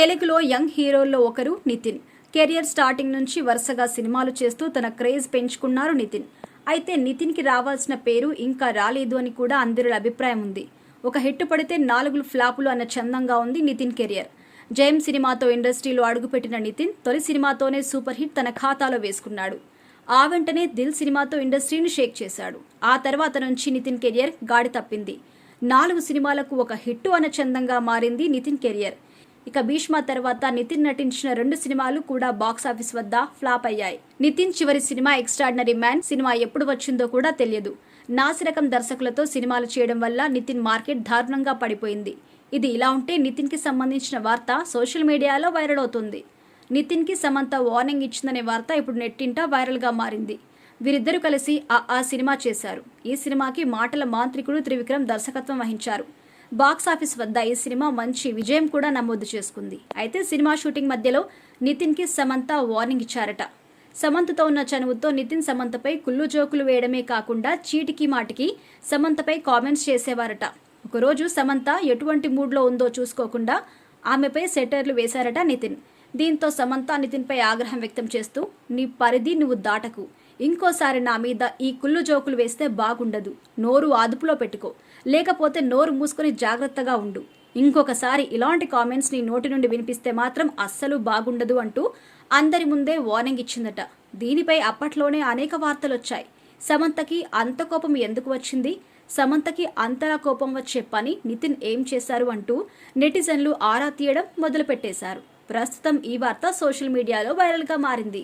తెలుగులో యంగ్ హీరోల్లో ఒకరు Nitin. Career starting నుంచి వరుసగా సినిమాలు చేస్తూ తన క్రేజ్ పెంచుకున్నారు నితిన్. అయితే నితిన్కి రావాల్సిన పేరు ఇంకా రాలేదు అని కూడా అందరిలో అభిప్రాయం ఉంది. ఒక హిట్ పడితే నాలుగు ఫ్లాపులు అన్న చందంగా ఉంది నితిన్ కెరియర్. జయం సినిమాతో ఇండస్ట్రీలో అడుగుపెట్టిన నితిన్ తొలి సినిమాతోనే సూపర్ హిట్ తన ఖాతాలో వేసుకున్నాడు. ఆ వెంటనే దిల్ సినిమాతో ఇండస్ట్రీని షేక్ చేశాడు. ఆ తర్వాత నుంచి నితిన్ కెరియర్ గాడి తప్పింది. నాలుగు సినిమాలకు ఒక హిట్టు అన్న చందంగా మారింది నితిన్ కెరియర్. ఇక భీష్మ తర్వాత నితిన్ నటించిన రెండు సినిమాలు కూడా బాక్సాఫీస్ వద్ద ఫ్లాప్ అయ్యాయి. నితిన్ చివరి సినిమా ఎక్స్ట్రాడినరీ మ్యాన్ సినిమా ఎప్పుడు వచ్చిందో కూడా తెలియదు. నాసిరకం దర్శకులతో సినిమాలు చేయడం వల్ల నితిన్ మార్కెట్ దారుణంగా పడిపోయింది. ఇది ఇలా ఉంటే నితిన్కి సంబంధించిన వార్త సోషల్ మీడియాలో వైరల్ అవుతుంది. నితిన్కి సమంత వార్నింగ్ ఇచ్చిందనే వార్త ఇప్పుడు నెట్టింట వైరల్గా మారింది. వీరిద్దరూ కలిసి ఆ ఆ సినిమా చేశారు. ఈ సినిమాకి మాటల మాంత్రికుడు త్రివిక్రమ్ దర్శకత్వం వహించారు. బాక్స్ ఆఫీస్ వద్ద ఈ సినిమా మంచి విజయం కూడా నమోదు చేసుకుంది. అయితే సినిమా షూటింగ్ మధ్యలో నితిన్కి సమంత వార్నింగ్ ఇచ్చారట. సమంతతో ఉన్న చనువుతో నితిన్ సమంతపై కుళ్ళు జోకులు వేయడమే కాకుండా చీటికి మాటికి సమంతపై కామెంట్స్ చేసేవారట. ఒకరోజు సమంత ఎటువంటి మూడ్లో ఉందో చూసుకోకుండా ఆమెపై సెటర్లు వేశారట నితిన్. దీంతో సమంత నితిన్పై ఆగ్రహం వ్యక్తం చేస్తూ నీ పరిధి నువ్వు దాటకు. ఇంకోసారి నా మీద ఈ కుళ్ళు జోకులు వేస్తే బాగుండదు. నోరు అదుపులో పెట్టుకో. లేకపోతే నోరు మూసుకొని జాగ్రత్తగా ఉండు. ఇంకొకసారి ఇలాంటి కామెంట్స్ నీ నోటి నుండి వినిపిస్తే మాత్రం అస్సలు బాగుండదు అంటూ అందరి ముందే వార్నింగ్ ఇచ్చిందట. దీనిపై అప్పట్లోనే అనేక వార్తలు వచ్చాయి. సమంతకి అంత కోపం ఎందుకు వచ్చింది? సమంతకి అంతలా కోపం వచ్చే పని నితిన్ ఏం చేశారు అంటూ నెటిజన్లు ఆరా తీయడం మొదలుపెట్టేశారు. ప్రస్తుతం ఈ వార్త సోషల్ మీడియాలో వైరల్గా మారింది.